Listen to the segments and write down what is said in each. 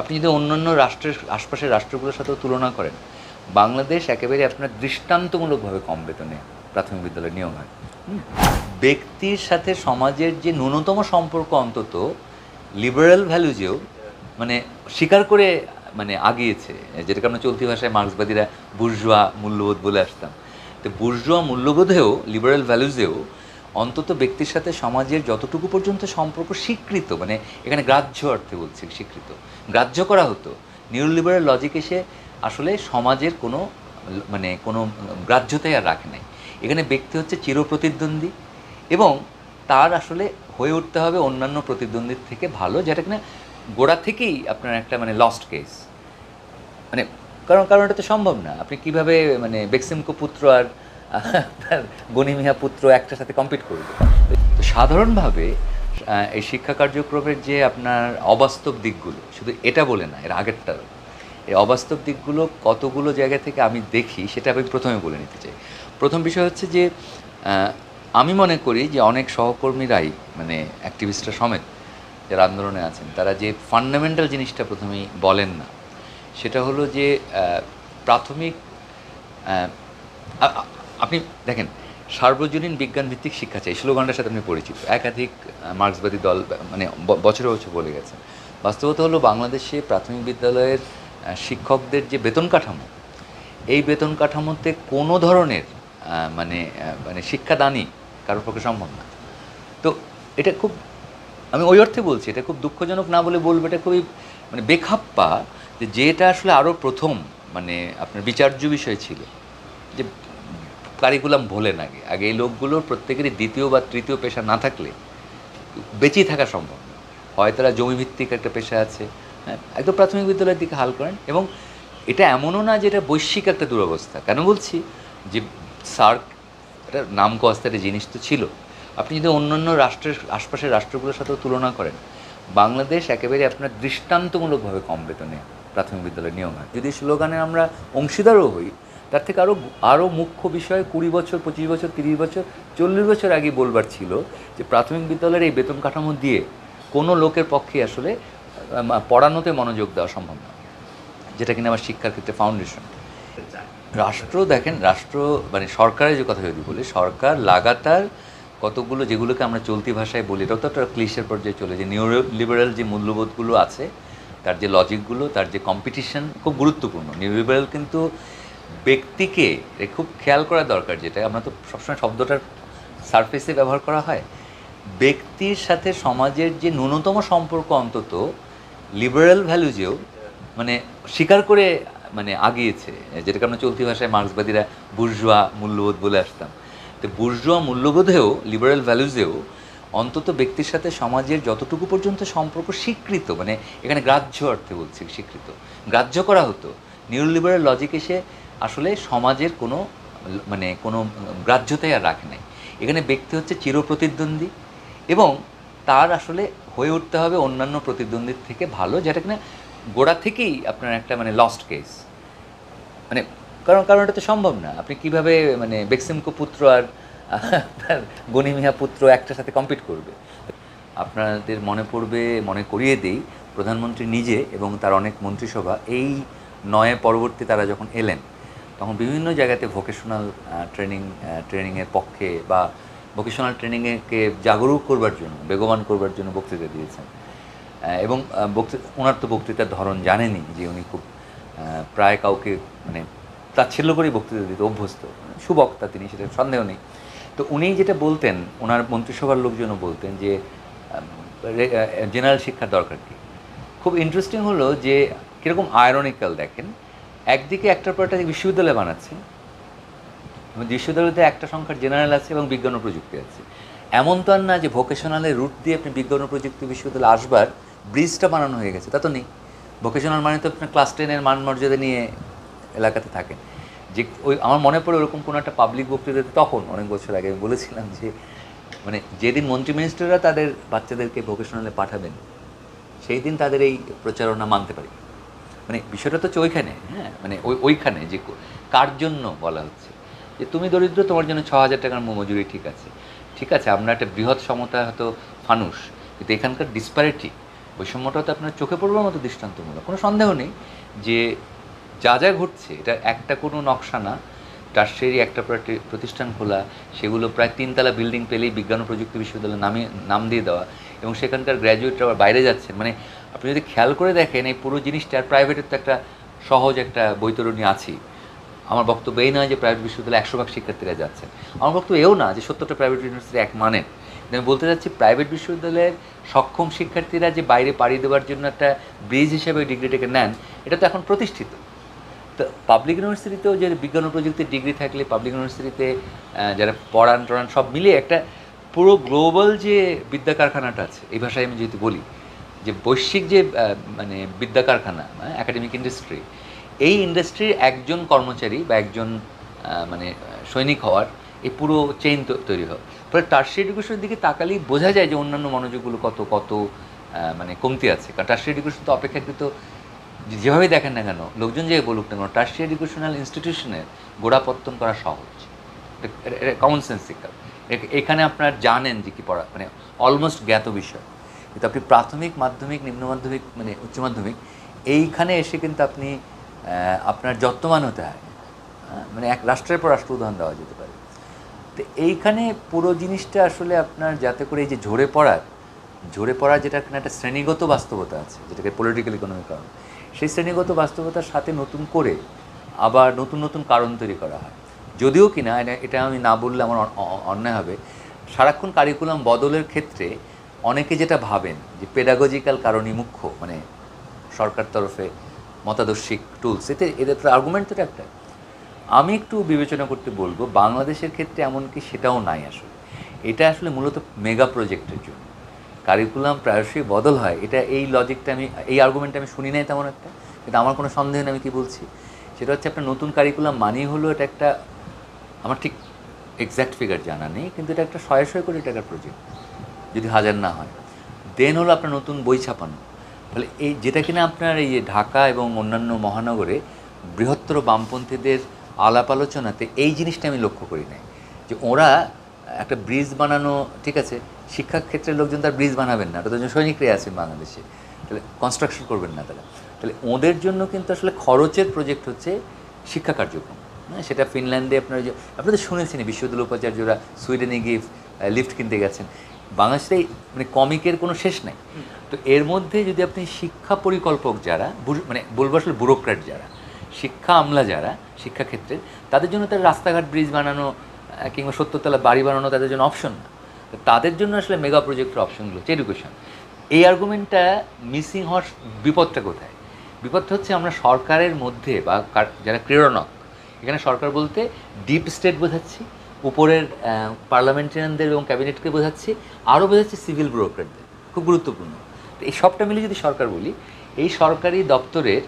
আপনি যদি অন্যান্য রাষ্ট্রের আশপাশের রাষ্ট্রগুলোর সাথেও তুলনা করেন, বাংলাদেশ একেবারে আপনার দৃষ্টান্তমূলকভাবে কম বেতনে প্রাথমিক বিদ্যালয়ে নিয়োগ হয়। ব্যক্তির সাথে সমাজের যে ন্যূনতম সম্পর্ক অন্তত লিবারেল ভ্যালুজেও মানে স্বীকার করে মানে আগিয়েছে, যেটাকে আমরা চলতি ভাষায় মার্ক্সবাদীরা বুর্জোয়া মূল্যবোধ বলে আসতাম। তো বুর্জোয়া মূল্যবোধেও লিবারেল ভ্যালুজেও অন্তত ব্যক্তির সাথে সমাজের যতটুকু পর্যন্ত সম্পর্ক স্বীকৃত মানে এখানে গ্রাহ্য অর্থে বলছি স্বীকৃত, গ্রাহ্য করা হতো। নিউ লিবারেল লজিক এসে আসলে সমাজের কোনো মানে কোনো গ্রাহ্যতাই আর রাখে নাই। এখানে ব্যক্তি হচ্ছে চিরপ্রতিদ্বন্দ্বী এবং তার আসলে হয়ে উঠতে হবে অন্যান্য প্রতিদ্বন্দ্বীর থেকে ভালো, যেটা কিনা গোড়া থেকেই আপনার একটা মানে লস্ট কেস মানে কারণ কারণ এটা তো সম্ভব না। আপনি কীভাবে মানে বেক্সিমকো পুত্র আর আপনার গনিমিয়া পুত্র একটার সাথে কম্পিট করবে। সাধারণভাবে এই শিক্ষা কার্যক্রমের যে আপনার অবাস্তব দিকগুলো, শুধু এটা বলে না, এর আগেরটারও এই অবাস্তব দিকগুলো কতগুলো জায়গা থেকে আমি দেখি, সেটা আমি প্রথমে বলে নিতে চাই। প্রথম বিষয় হচ্ছে যে আমি মনে করি যে অনেক সহকর্মীরাই মানে অ্যাক্টিভিস্টরা সমেত যারা আন্দোলনে আছেন, তারা যে ফান্ডামেন্টাল জিনিসটা প্রথমেই বলেন না, সেটা হলো যে প্রাথমিক আপনি দেখেন, সার্বজনীন বিজ্ঞান ভিত্তিক শিক্ষা চাই, স্লোগানটার সাথে আপনি পরিচিত। একাধিক মার্ক্সবাদী দল মানে বছরে বছর বলে গেছে। বাস্তবতা হলো বাংলাদেশে প্রাথমিক বিদ্যালয়ের শিক্ষকদের যে বেতন কাঠামো, এই বেতন কাঠামোতে কোনো ধরনের মানে মানে শিক্ষাদানই কারোর পক্ষে সম্ভব না। তো এটা খুব, আমি ওই অর্থে বলছি, এটা খুব দুঃখজনক না বলে বলব, এটা খুবই মানে বেখাপ্পা যে যেটা আসলে আরও প্রথম মানে আপনার বিচার্য বিষয় ছিল। যে কারিকুলাম ভোলেন আগে। আগে এই লোকগুলোর প্রত্যেকেরই দ্বিতীয় বা তৃতীয় পেশা না থাকলে বেঁচেই থাকা সম্ভব না। হয় তারা জমিভিত্তিক একটা পেশা আছে হ্যাঁ একদম প্রাথমিক বিদ্যালয়ের দিকে হাল করেন এবং এটা এমনও না যে এটা বৈশ্বিক একটা দুরবস্থা। কেন বলছি? যে সার্ক, এটা নাম কস্তা একটা জিনিস তো ছিল। আপনি যদি অন্যান্য রাষ্ট্রের আশপাশের রাষ্ট্রগুলোর সাথেও তুলনা করেন, বাংলাদেশ একেবারে আপনার দৃষ্টান্তমূলকভাবে কম বেতনে প্রাথমিক বিদ্যালয়ে নিয়োগ হয়। যদি স্লোগানে আমরা অংশীদারও হই তার থেকে আরও আরও মুখ্য বিষয় কুড়ি বছর, পঁচিশ বছর, তিরিশ বছর, চল্লিশ বছর আগে বলবার ছিল যে প্রাথমিক বিদ্যালয়ের এই বেতন কাঠামো দিয়ে কোনো লোকের পক্ষে আসলে পড়ানোতে মনোযোগ দেওয়া সম্ভব না, যেটা কিনা আমার শিক্ষার ক্ষেত্রে ফাউন্ডেশন রাষ্ট্র দেখেন, রাষ্ট্র মানে সরকারের যে কথা যদি বলি, সরকার লাগাতার কতগুলো যেগুলোকে আমরা চলতি ভাষায় বলি এটাও তো একটা ক্লিশের পর্যায়ে চলে, যে নিউ লিবারেল যে মূল্যবোধগুলো আছে, তার যে লজিকগুলো তার যে কম্পিটিশন খুব গুরুত্বপূর্ণ। নিউ লিবারেল কিন্তু ব্যক্তিকে খুব খেয়াল করা দরকার যেটা আমরা তো সবসময় শব্দটার সারফেসে ব্যবহার করা হয়। ব্যক্তির সাথে সমাজের যে ন্যূনতম সম্পর্ক অন্তত লিবারেল ভ্যালুজেও মানে স্বীকার করে মানে আগিয়েছে। যেটাকে আমরা চলতি ভাষায় মার্ক্সবাদীরা বুর্জোয়া মূল্যবোধ বলে আসতাম। তো বুর্জোয়া মূল্যবোধেও লিবারেল ভ্যালুজেও অন্তত ব্যক্তির সাথে সমাজের যতটুকু পর্যন্ত সম্পর্ক স্বীকৃত মানে এখানে গ্রাহ্য অর্থে বলছি স্বীকৃত, গ্রাহ্য করা হতো। নিউ লিবারেল লজিক এসে আসলে সমাজের কোনো মানে কোনো গ্রাহ্যতাই আর রাখে নাই। এখানে ব্যক্তি হচ্ছে চিরপ্রতিদ্বন্দ্বী এবং তার আসলে হয়ে উঠতে হবে অন্যান্য প্রতিদ্বন্দ্বীর থেকে ভালো, যেটা কিনা গোড়া থেকেই আপনার একটা মানে লস্ট কেস মানে কারণ কারণ এটা তো সম্ভব না। আপনি কীভাবে মানে বেক্সিমকো পুত্র আর আপনার গনিমিয়া পুত্র একটার সাথে কম্পিট করবে? আপনাদের মনে পড়বে, মনে করিয়ে দেই, প্রধানমন্ত্রী নিজে এবং তার অনেক মন্ত্রিসভা এই নয়ে পরবর্তী তারা যখন এলেন তখন বিভিন্ন জায়গাতে ভোকেশনাল ট্রেনিং ট্রেনিংয়ের পক্ষে বা ভোকেশনাল ট্রেনিংকে জাগরুক করবার জন্য, বেগবান করবার জন্য বক্তৃতা দিয়েছেন। এবং বক্তৃতা ওনার তো বক্তৃতার ধরন জানেনি যে উনি খুব প্রায় কাউকে মানে তাচ্ছিল্য করেই বক্তৃতা দিতে অভ্যস্ত। সুবক্তা তিনি, সেটা সন্দেহ নেই। তো উনি যেটা বলতেন, ওনার মন্ত্রিসভার লোকজনও বলতেন যে জেনারেল শিক্ষার দরকার কি? খুব ইন্টারেস্টিং হলো যে, কীরকম আয়রনিক্যাল দেখেন একদিকে একটার পর একটা বিশ্ববিদ্যালয় বানাচ্ছে, এবং বিশ্ববিদ্যালয়তে একটা সংখ্যার জেনারেল আছে এবং বিজ্ঞান ও প্রযুক্তি আছে। এমন তো আর না যে ভোকেশনালের রুট দিয়ে আপনি বিজ্ঞান ও প্রযুক্তি বিশ্ববিদ্যালয়ে আসবার ব্রিজটা বানানো হয়ে গেছে, তা তো নেই। ভোকেশনাল মানে তো আপনার ক্লাস টেনের মান মর্যাদা নিয়ে এলাকাতে থাকেন। যে ওই আমার মনে পড়ে ওরকম কোনো একটা পাবলিক বক্তৃতাতে তখন, অনেক বছর আগে আমি বলেছিলাম যে মানে যেদিন মন্ত্রী মিনিস্টাররা তাদের বাচ্চাদেরকে ভোকেশনালে পাঠাবেন, সেই দিন তাদের এই প্রচারণা মানতে পারি। মানে বিষয়টা তো হচ্ছে ওইখানে হ্যাঁ? মানে ওই, ওইখানে যে কার জন্য বলা হচ্ছে? যে তুমি দরিদ্র, তোমার জন্য ছ হাজার টাকার মজুরি ঠিক আছে। ঠিক আছে, আমরা একটা বৃহৎ সমতা হয়তো ফানুষ কিন্তু এখানকার ডিসপ্যারিটি বৈষম্যটা তো আপনার চোখে পড়বার মতো দৃষ্টান্তমূলক। কোনো সন্দেহ নেই যে যা যা ঘটছে, এটা একটা কোনো নকশা না। টার্সেরি একটা প্রতিষ্ঠান খোলা, সেগুলো প্রায় তিনতলা বিল্ডিং পেলেই বিজ্ঞান ও প্রযুক্তি বিশ্ববিদ্যালয় নামে নাম দিয়ে দেওয়া, এবং সেখানকার গ্র্যাজুয়েটরা আবার বাইরে যাচ্ছেন। মানে আপনি যদি খেয়াল করে দেখেন, এই পুরো জিনিসটা আর প্রাইভেটের তো একটা সহজ একটা বৈতরণী আছেই। আমার বক্তব্য এই নয় যে প্রাইভেট বিশ্ববিদ্যালয়ে একশো ভাগ শিক্ষার্থীরা যাচ্ছে। আমার বক্তব্য এও না যে সত্তরটা প্রাইভেট ইউনিভার্সিটি এক কিন্তু আমি বলতে চাচ্ছি, প্রাইভেট বিশ্ববিদ্যালয়ের সক্ষম শিক্ষার্থীরা যে বাইরে পাড়ি দেওয়ার জন্য একটা ব্রিজ হিসেবে ওই ডিগ্রিটাকে নেন, এটা তো এখন প্রতিষ্ঠিত। তো পাবলিক ইউনিভার্সিটিতেও যে বিজ্ঞান ও প্রযুক্তির ডিগ্রি থাকলে পাবলিক ইউনিভার্সিটিতে যারা পড়ান টড়ান সব মিলিয়ে একটা পুরো গ্লোবাল যে বিদ্যা কারখানাটা আছে, এই ভাষায় আমি যেহেতু বলি যে বৈশ্বিক যে মানে বিদ্যা কারখানা একাডেমিক ইন্ডাস্ট্রি এই ইন্ডাস্ট্রির একজন কর্মচারী বা একজন মানে সৈনিক হওয়ার এই পুরো চেইন তৈরি হয়। ফলে টার্সি এডুকেশনের দিকে তাকালেই বোঝা যায় যে অন্যান্য মনোযোগগুলো কত কত মানে কমতি আছে। কারণ টার্সি এডুকেশন তো অপেক্ষাকৃত যে- যেভাবেই দেখেন না কেন, লোকজন যে বলুক না কেন টার্সি এডুকেশনাল ইনস্টিটিউশনের গোড়াপত্তন করা সহজ। কমন সেন্সিক্যাল এখানে আপনার জানেন যে কি পড়া মানে অলমোস্ট জ্ঞাত বিষয়। কিন্তু আপনি প্রাথমিক, মাধ্যমিক, নিম্ন মাধ্যমিক মানে উচ্চ মাধ্যমিক, এইখানে এসে কিন্তু আপনি আপনার যত্নবান হতে হয়। মানে এক রাষ্ট্রের পর রাষ্ট্র উদাহরণ দেওয়া যেতে পারে। তো এইখানে পুরো জিনিসটা আসলে আপনার যাতে করে এই যে ঝরে পড়ার ঝরে পড়ার যেটা এখানে একটা শ্রেণীগত বাস্তবতা আছে, যেটাকে পলিটিক্যাল ইকোনমিক কারণ সেই শ্রেণীগত বাস্তবতার সাথে নতুন করে আবার নতুন নতুন কারণ তৈরি করা হয়। যদিও কিনা, এটা আমি না বললে আমার অন্যায় হবে। সারাক্ষণ কারিকুলাম বদলের ক্ষেত্রে অনেকে যেটা ভাবেন যে পেডাগজিক্যাল কারণই মুখ্য মানে সরকার তরফে মতাদর্শিক টুলস এতে এদের তো আর্গুমেন্ট তো একটা আমি একটু বিবেচনা করতে বলব, বাংলাদেশের ক্ষেত্রে এমনকি সেটাও নাই আসলে। এটা আসলে মূলত মেগা প্রজেক্টের জন্য। কারিকুলাম প্রায়শই বদল হয়। এটা এই লজিকটা আমি, এই আর্গুমেন্টটা আমি শুনি নাই তেমন একটা, কিন্তু আমার কোনো সন্দেহ নেই আমি কী বলছি। সেটা হচ্ছে একটা নতুন কারিকুলাম মানেই হলো এটা একটা, আমার ঠিক এক্স্যাক্ট ফিগার জানা নেই, কিন্তু এটা একটা শয়ে শয়ে কোটি টাকার প্রজেক্ট যদি হাজার না হয়। দেন হলো আপনার নতুন বই ছাপানো। ফলে এই যেটা কিনা আপনার এই ঢাকা এবং অন্যান্য মহানগরে বৃহত্তর বামপন্থীদের আলাপ আলোচনাতে এই জিনিসটা আমি লক্ষ্য করি নাই। যে ওরা একটা ব্রিজ বানানো, ঠিক আছে শিক্ষা ক্ষেত্রের লোকজন তার ব্রিজ বানাবেন না ওটা তো সৈনিকরাই আছেন বাংলাদেশে। তাহলে কনস্ট্রাকশন করবেন না তারা। তাহলে ওদের জন্য কিন্তু আসলে খরচের প্রজেক্ট হচ্ছে শিক্ষা কার্যক্রম। হ্যাঁ সেটা ফিনল্যান্ডে আপনারা যে, আপনারা তো শুনেছেন বিশ্ববিদ্যালয় উপাচার্যরা সুইডেনে গিয়ে লিফট কিনতে গেছেন। বাংলাদেশে মানে কমিকের কোনো শেষ নাই। তো এর মধ্যে যদি আপনি শিক্ষা পরিকল্পক যারা মানে বলব আসলে ব্যুরোক্র্যাট যারা, শিক্ষা আমলা যারা শিক্ষাক্ষেত্রে তাদের জন্য তার রাস্তাঘাট ব্রিজ বানানো কিংবা সত্তরতলা বাড়ি বানানো তাদের জন্য অপশন না। তাদের জন্য আসলে মেগা প্রজেক্টের অপশনগুলো হচ্ছে এডুকেশন এই আর্গুমেন্টটা মিসিং হওয়ার বিপদটা কোথায়? বিপদটা হচ্ছে আমরা সরকারের মধ্যে বা যারা ক্রীড়নক, এখানে সরকার বলতে ডিপ স্টেট বোঝাচ্ছি। উপরের পার্লামেন্টারিয়ানদের এবং ক্যাবিনেটকে বোঝাচ্ছি, আরও বোঝাচ্ছি সিভিল ব্যুরোক্রেটদের খুব গুরুত্বপূর্ণ। এই সবটা মিলে যদি সরকার বলি, এই সরকারি দপ্তরের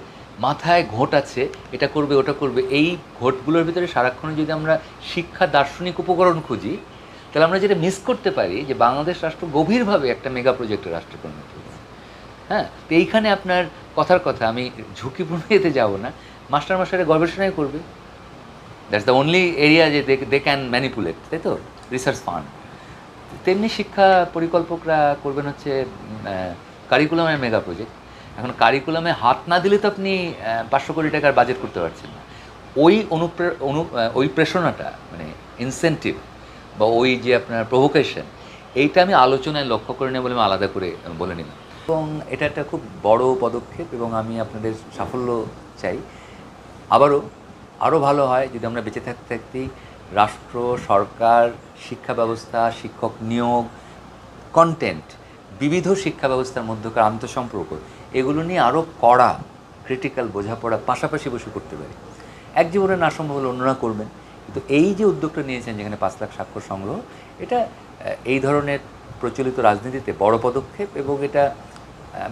মাথায় ঘোট আছে, এটা করবে, ওটা করবে, এই ঘোটগুলোর ভিতরে সারাক্ষণ যদি আমরা শিক্ষা দার্শনিক উপকরণ খুঁজি, তাহলে আমরা যেটা মিস করতে পারি যে বাংলাদেশ রাষ্ট্র গভীরভাবে একটা মেগা প্রজেক্টের রাষ্ট্রে পরিণত হ্যাঁ? তো এইখানে আপনার কথার কথা, আমি ঝুঁকিপূর্ণ এতে যাব না। মাস্টার মাস্টারে গবেষণাই করবে। দ্যাটস দ্য অনলি এরিয়া যে দে ক্যান ম্যানিপুলেট তাই তো? রিসার্চ ফান্ড তেমনি শিক্ষা পরিকল্পকরা করবেন হচ্ছে কারিকুলামের মেগা প্রজেক্ট এখন কারিকুলামে হাত না দিলে তো আপনি পাঁচশো কোটি টাকার বাজেট করতে পারছেন না। ওই অনুপ্রে, অনু ওই প্রেষণাটা মানে ইনসেন্টিভ বা ওই যে আপনার প্রভোকেশন এইটা আমি আলোচনায় লক্ষ্য করে নেব বলে আমি আলাদা করে বলে নিলাম। এবং এটা একটা খুব বড় পদক্ষেপ এবং আমি আপনাদের সাফল্য চাই। আবারও আরও ভালো হয় যদি আমরা বেঁচে থাকতে থাকতেই রাষ্ট্র, সরকার শিক্ষা ব্যবস্থা শিক্ষক নিয়োগ কন্টেন্ট বিবিধ শিক্ষা ব্যবস্থার মধ্যকার আন্তঃসম্পর্ক, এগুলো নিয়ে আরও কড়া ক্রিটিক্যাল বোঝাপড়া পাশাপাশি বসে করতে পারি। এক জীবনে না সম্ভব হলে অন্যরা করবেন। কিন্তু এই যে উদ্যোগটা নিয়েছেন যেখানে পাঁচ লাখ স্বাক্ষর সংগ্রহ, এটা এই ধরনের প্রচলিত রাজনীতিতে বড় পদক্ষেপ এবং এটা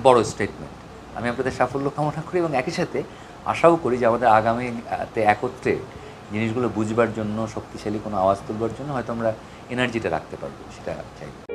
বড় স্টেটমেন্ট আমি আপনাদের সাফল্য কামনা করি এবং একই সাথে আশাও করি যে আমাদের আগামীতে একত্রে জিনিসগুলো বুঝবার জন্য, শক্তিশালী কোনো আওয়াজ তুলবার জন্য হয়তো আমরা এনার্জিটা রাখতে পারব, সেটা চাই।